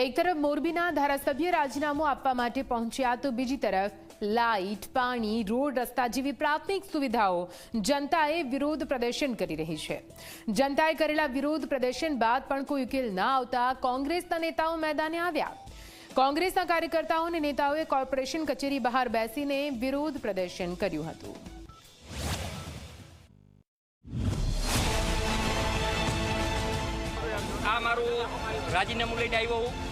એક તરફ મોરબીના ધારાસભ્ય રાજીનામું આપવા માટે પહોંચ્યા તો બીજી તરફ લાઇટ, પાણી, રોડ, રસ્તા જેવી પ્રાથમિક સુવિધાઓ જનતાએ વિરોધ પ્રદર્શન કરી રહી છે. જનતાએ કરેલા વિરોધ પ્રદર્શન બાદ પણ કોઈ ઉકેલ ન આવતા કોંગ્રેસના નેતાઓ મેદાને આવ્યા. કોંગ્રેસના કાર્યકર્તાઓ અને નેતાઓએ કોર્પોરેશન કચેરી બહાર બેસીને વિરોધ પ્રદર્શન કર્યું હતું. આ મારું રાજીનામું લઈને આવ્યો હું.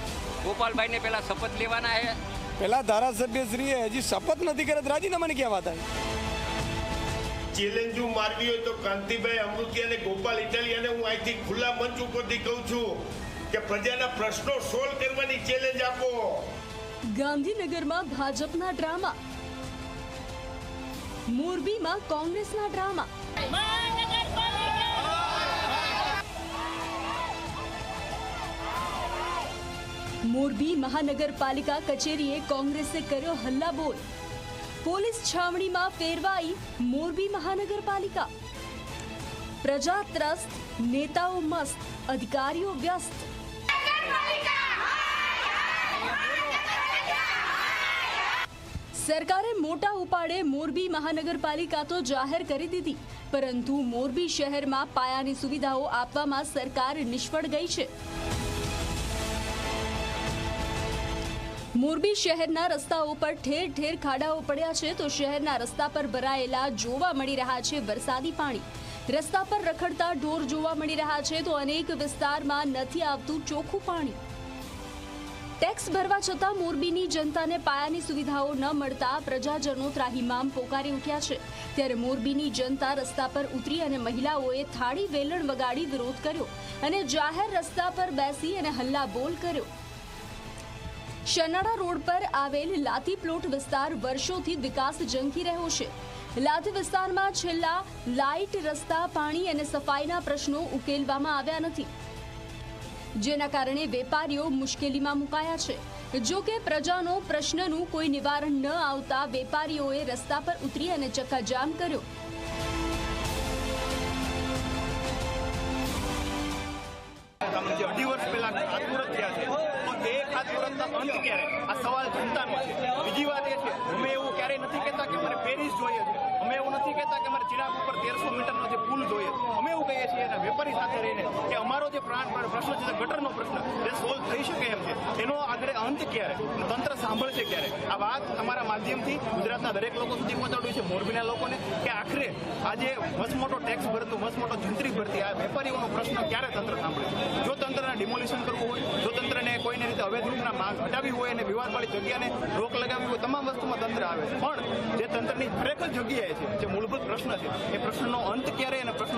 ગોપાલભાઈને પહેલાં શપથ લેવાના છે. પેલા ધારાસભ્ય શ્રીએ હજી શપથ નથી કર્યા રાજીનામાની ક્યાં વાત આવી? ચેલેન્જો મારવી હોય તો કાંતિભાઈ અમૃતિયા અને ગોપાલ ઇટાલિયાને હું અહીંથી ખુલ્લા મંચ ઉપરથી કહું છું કે પ્રજાના પ્રશ્નો સોલ્વ કરવાની ચેલેન્જ આપો. ગાંધીનગરમાં ભાજપના ડ્રામા. મોરબીમાં કોંગ્રેસના ડ્રામા. મોરબી મહાનગરપાલિકા કચેરીએ કોંગ્રેસે કર્યો હલ્લાબોલ. પોલીસ છાવણીમાં ફેરવાઈ મોરબી મહાનગરપાલિકા. પ્રજા ત્રસ્ત નેતાઓ મસ્ત, અધિકારીઓ વ્યસ્ત. સરકારે મોટા ઉપાડે મોરબી મહાનગરપાલિકા તો જાહેર કરી દીધી, પરંતુ મોરબી શહેરમાં પાયાની સુવિધાઓ આપવામાં સરકાર નિષ્ફળ ગઈ છે. મોરબી શહેરના રસ્તાઓ પર ઠેર ઠેર ખાડાઓ પડ્યા છે તો શહેરના રસ્તા પર ભરાયેલા જોવા મળી રહ્યા છે વરસાદી પાણી. રસ્તા પર રખડતા ઢોર જોવા મળી રહ્યા છે તો અનેક વિસ્તારમાં નથી આવતું ચોખ્ખું પાણી. ટેક્સ ભરવા છતાં મોરબીની જનતાને પાયાની સુવિધાઓ ન મળતા પ્રજાજનો ત્રાહિમામ પોકારી ઉઠ્યા છે. ત્યારે મોરબીની જનતા રસ્તા પર ઉતરી અને મહિલાઓએ થાળી વેલણ વગાડી વિરોધ કર્યો અને જાહેર રસ્તા પર બેસી અને હલ્લાબોલ કર્યો. શનાળા રોડ પર આવેલ લાતી પ્લોટ વિસ્તાર વર્ષોથી વિકાસ ઝંખી રહ્યો છે. લાતી વિસ્તારમાં છેલ્લા લાઇટ રસ્તા, પાણી અને સફાઈના પ્રશ્નો ઉકેલવામાં આવ્યા નથી. જેના કારણે વેપારીઓ મુશ્કેલીમાં મુકાયા છે. જો કે પ્રજાનો પ્રશ્નનું કોઈ નિવારણ ન આવતા વેપારીઓએ રસ્તા પર ઉતરી અને ચક્કાજામ કર્યો. જે અઢી વર્ષ પહેલા ખાતમુહૂર્ત થયા છે, તો તે ખાતમુહૂર્તના અંત ક્યારે? આ સવાલ જનતાનો છે. બીજી વાત એ છે, અમે એવું ક્યારેય નથી કહેતા કે અમારે પેરિસ જોઈએ છે. અમે એવું નથી કહેતા કે અમારે ચિરાગ ઉપર તેરસો મીટરનો જે પુલ જોઈએ અમે એવું કહીએ છીએ એના વેપારી સાથે રહીને કે અમારો જે પ્રાણ પ્રશ્ન છે ગટરનો પ્રશ્ન એ સોલ્વ થઈ શકે એમ છે. એનો આગળ અંત ક્યારે? તંત્ર સાંભળશે ક્યારે? આ વાત અમારા માધ્યમથી ગુજરાતના દરેક લોકો સુધી પહોંચાડવી છે, મોરબીના લોકોને કે આજે મસમોટો ટેક્સ ભરતું મસમોટો જંત્રી ભરતી. આ વેપારીઓનો પ્રશ્ન ક્યારે તંત્ર સાંભળે? જો તંત્રને ડિમોલિશન કરવું હોય, જો તંત્રને કોઈને રીતે અવૈધ રૂપના માંગ હટાવી હોય અને વિવાદવાળી જગ્યાને રોક લગાવી હોય, તમામ વસ્તુમાં તંત્ર આવે છે. પણ જે તંત્રની ખરેખર જગ્યાએ છે, જે મૂળભૂત પ્રશ્ન છે, એ પ્રશ્નનો અંત ક્યારે અને પ્રશ્ન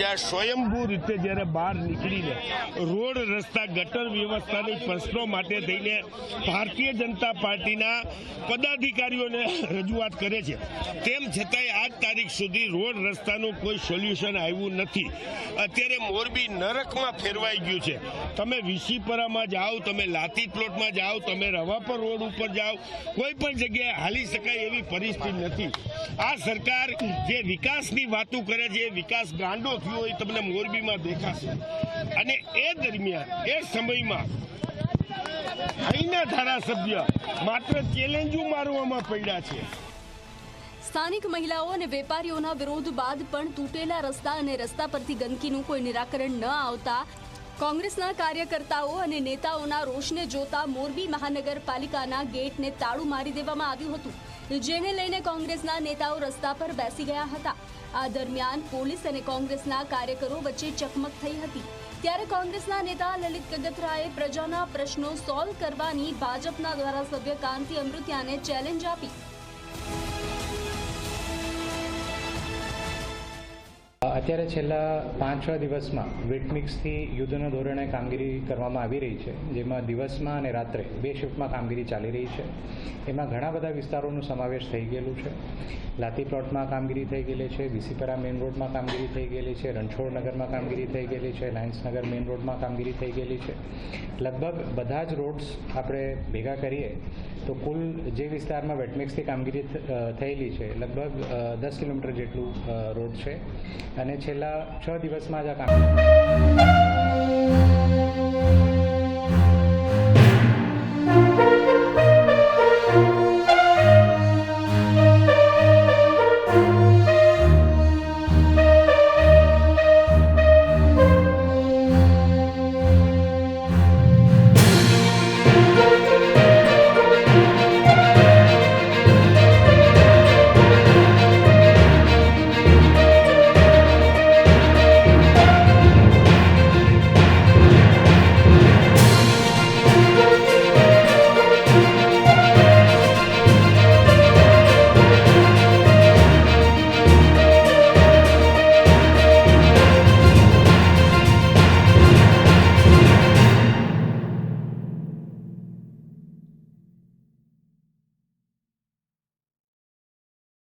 ઈ સ્વયંભૂ રીતે જ્યારે બહાર નીકળીને રોડ, રસ્તા, ગટર વ્યવસ્થાની પ્રશ્નો માટે થઈને ભારતીય જનતા પાર્ટીના પદાધિકારીઓને રજૂઆત કરે છે. તેમ છતાંય આજ તારીખ સુધી રોડ, રસ્તાનું કોઈ સોલ્યુશન આવ્યું નથી. અત્યારે મોરબી નરકમાં ફેરવાઈ ગયું છે. તમે વિસીપરામાં જાઓ, તમે લાતી પ્લોટમાં જાઓ, તમે રવાપર રોડ ઉપર જાઓ, કોઈ પણ જગ્યાએ હાલી શકાય એવી પરિસ્થિતિ નથી. આ સરકાર જે વિકાસની વાતો કરે છે, એ વિકાસ ગાંડો થયો હોય તમને મોરબીમાં દેખાશે. અને એ દરમિયાન, એ સમયમાં અહીંના ધારાસભ્ય માત્ર ચેલેન્જો મારવામાં પડ્યા છે. સ્થાનિક મહિલાઓ અને વેપારીઓના વિરોધ બાદ પણ તૂટેલા રસ્તા અને રસ્તા પરથી ગંદકીનું કોઈ નિરાકરણ ન આવતા કોંગ્રેસના કાર્યકર્તાઓ અને નેતાઓના રોષને જોતા મોરબી મહાનગરપાલિકાના ગેટને તાળું મારી દેવામાં આવ્યું હતું, જેને લઈને કોંગ્રેસના નેતાઓ રસ્તા પર બેસી ગયા હતા. આ દરમિયાન પોલીસ અને કોંગ્રેસના કાર્યકરો વચ્ચે ચકમક થઈ હતી. ત્યારે કોંગ્રેસના નેતા લલિત કગથરાએ પ્રજાના પ્રશ્નો સોલ્વ કરવાની ભાજપના ધારાસભ્ય કાંતિ અમૃતિયાને ચેલેન્જ આપી. અત્યારે છેલ્લા પાંચ, છ દિવસમાં વેટમિક્સથી યુદ્ધના ધોરણે કામગીરી કરવામાં આવી રહી છે, જેમાં દિવસમાં અને રાત્રે બે શિફ્ટમાં કામગીરી ચાલી રહી છે. એમાં ઘણા બધા વિસ્તારોનો સમાવેશ થઈ ગયેલું છે. લાતી પ્લોટમાં કામગીરી થઈ ગયેલી છે વિસીપરા મેઇન રોડમાં કામગીરી થઈ ગયેલી છે, રણછોડ નગરમાં કામગીરી થઈ ગયેલી છે લાયન્સનગર મેઇન રોડમાં કામગીરી થઈ ગયેલી છે. લગભગ બધા જ રોડ્સ આપણે ભેગા કરીએ તો કુલ જે વિસ્તારમાં વેટમિક્સથી કામગીરી થયેલી છે, લગભગ દસ કિલોમીટર જેટલું રોડ છે. અને છેલ્લા છ દિવસમાં જ આ કામ